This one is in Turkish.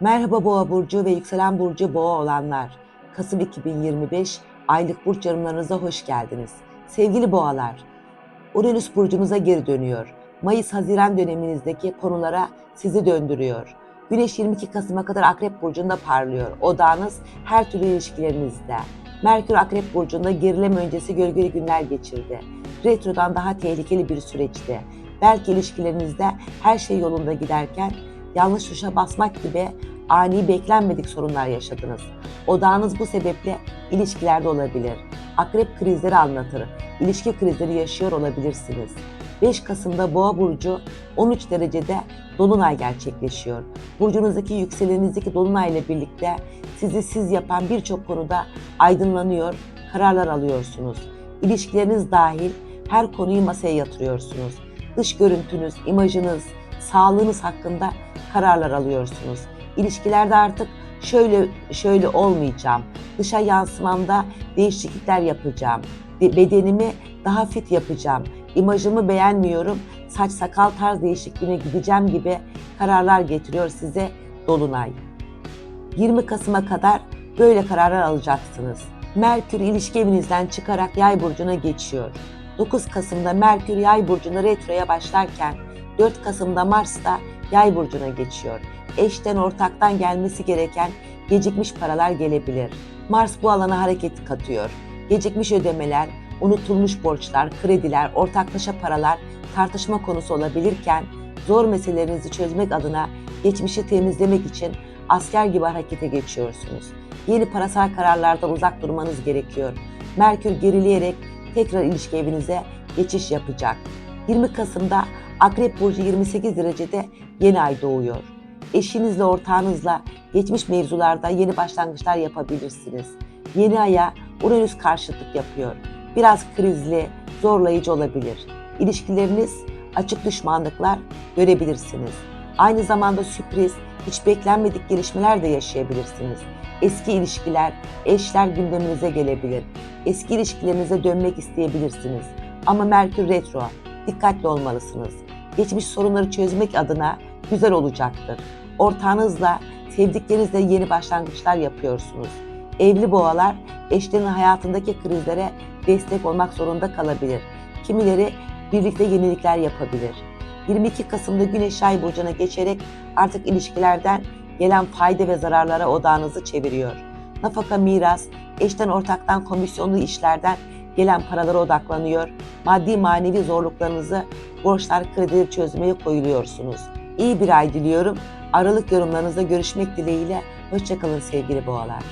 Merhaba Boğa burcu ve yükselen burcu Boğa olanlar. Kasım 2025 aylık burç yorumlarınıza hoş geldiniz. Sevgili Boğalar, Uranüs burcunuza geri dönüyor. Mayıs-Haziran döneminizdeki konulara sizi döndürüyor. Güneş 22 Kasım'a kadar Akrep burcunda parlıyor. Odağınız her türlü ilişkilerinizde. Merkür Akrep burcunda gerileme öncesi gölgeli günler geçirdi. Retrodan daha tehlikeli bir süreçti. Belki ilişkilerinizde her şey yolunda giderken yanlış tuşa basmak gibi ani beklenmedik sorunlar yaşadınız. Odağınız bu sebeple ilişkilerde olabilir. Akrep krizleri anlatır. İlişki krizleri yaşıyor olabilirsiniz. 5 Kasım'da Boğa burcu 13 derecede dolunay gerçekleşiyor. Burcunuzdaki yükselenizdeki dolunay ile birlikte sizi siz yapan birçok konuda aydınlanıyor, kararlar alıyorsunuz. İlişkileriniz dahil her konuyu masaya yatırıyorsunuz. Dış görüntünüz, imajınız, sağlığınız hakkında kararlar alıyorsunuz. İlişkilerde artık şöyle şöyle olmayacağım. Dışa yansımamda değişiklikler yapacağım. Be- Bedenimi daha fit yapacağım. İmajımı beğenmiyorum. Saç sakal tarz değişikliğine gideceğim gibi kararlar getiriyor size Dolunay. 20 Kasım'a kadar böyle kararlar alacaksınız. Merkür ilişki evinizden çıkarak Yay burcuna geçiyor. 9 Kasım'da Merkür Yay burcuna retroya başlarken 4 Kasım'da Mars da Yay burcuna geçiyor. Eşten ortaktan gelmesi gereken gecikmiş paralar gelebilir. Mars bu alana hareket katıyor. Gecikmiş ödemeler, unutulmuş borçlar, krediler, ortaklaşa paralar tartışma konusu olabilirken zor meselelerinizi çözmek adına geçmişi temizlemek için asker gibi harekete geçiyorsunuz. Yeni parasal kararlardan uzak durmanız gerekiyor. Merkür gerileyerek tekrar ilişki evinize geçiş yapacak. 20 Kasım'da Akrep Burcu 28 derecede yeni ay doğuyor. Eşinizle, ortağınızla geçmiş mevzularda yeni başlangıçlar yapabilirsiniz. Yeni aya Uranüs karşıtlık yapıyor. Biraz krizli, zorlayıcı olabilir. İlişkileriniz açık düşmanlıklar görebilirsiniz. Aynı zamanda sürpriz, hiç beklenmedik gelişmeler de yaşayabilirsiniz. Eski ilişkiler, eşler gündeminize gelebilir. Eski ilişkilerinize dönmek isteyebilirsiniz. Ama Merkür Retro, dikkatli olmalısınız. Geçmiş sorunları çözmek adına güzel olacaktır. Ortağınızla, sevdiklerinizle yeni başlangıçlar yapıyorsunuz. Evli boğalar eşlerinin hayatındaki krizlere destek olmak zorunda kalabilir. Kimileri birlikte yenilikler yapabilir. 22 Kasım'da Güneş Ay burcuna geçerek artık ilişkilerden gelen fayda ve zararlara odağınızı çeviriyor. Nafaka, miras, eşten ortaktan komisyonlu işlerden gelen paralara odaklanıyor. Maddi manevi zorluklarınızı borçlar, kredileri çözmeye koyuluyorsunuz. İyi bir ay diliyorum. Aralık yorumlarınızda görüşmek dileğiyle. Hoşçakalın sevgili boğalar.